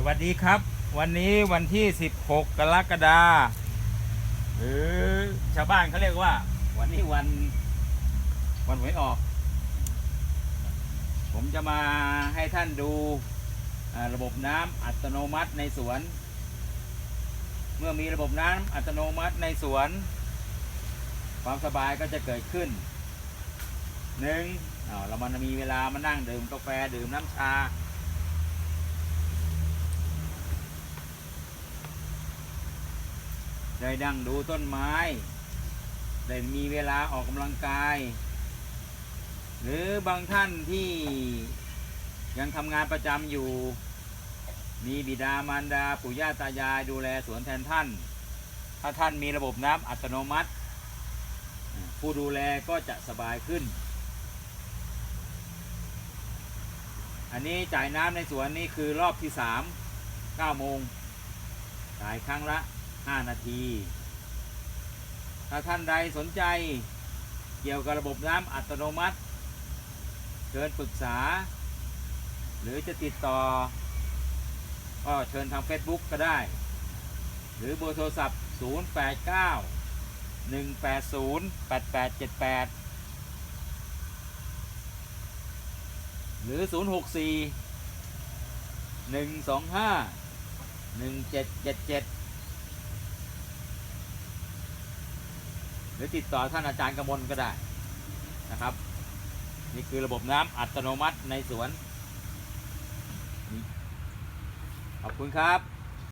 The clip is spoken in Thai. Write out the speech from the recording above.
สวัสดีครับ วันนี้วันที่ 16 กรกฎาหรือชาวบ้านเขาเรียกว่า วันนี้วันวันหวยออก ผมจะมาให้ท่านดูระบบน้ำอัตโนมัติในสวน เมื่อมีระบบน้ำอัตโนมัติในสวน ความสบายก็จะเกิดขึ้นหนึ่งเรามันมีเวลามานั่งดื่มกาแฟดื่มน้ำชา ได้ดั่งดูต้นไม้ ได้มีเวลาออกกำลังกาย หรือบางท่านที่ยังทำงานประจำอยู่ มีบิดามารดาปู่ย่าตายายดูแลสวนแทนท่าน ถ้าท่านมีระบบน้ำอัตโนมัติ ผู้ดูแลก็จะสบายขึ้น อันนี้จ่ายน้ำในสวนนี่คือรอบที่สามเก้าโมงจ่ายครั้งละ 5 นาที ถ้าท่านใดสนใจเกี่ยวกับระบบน้ำอัตโนมัติ เชิญปรึกษา หรือจะติดต่อ ก็เชิญทาง Facebook ก็ได้ หรือเบอร์โทรศัพท์ 089 180 8878 หรือ 064 125 1777 หรือติดต่อท่านอาจารย์กมลก็ได้นะครับ นี่คือระบบน้ำอัตโนมัติในสวน ขอบคุณครับ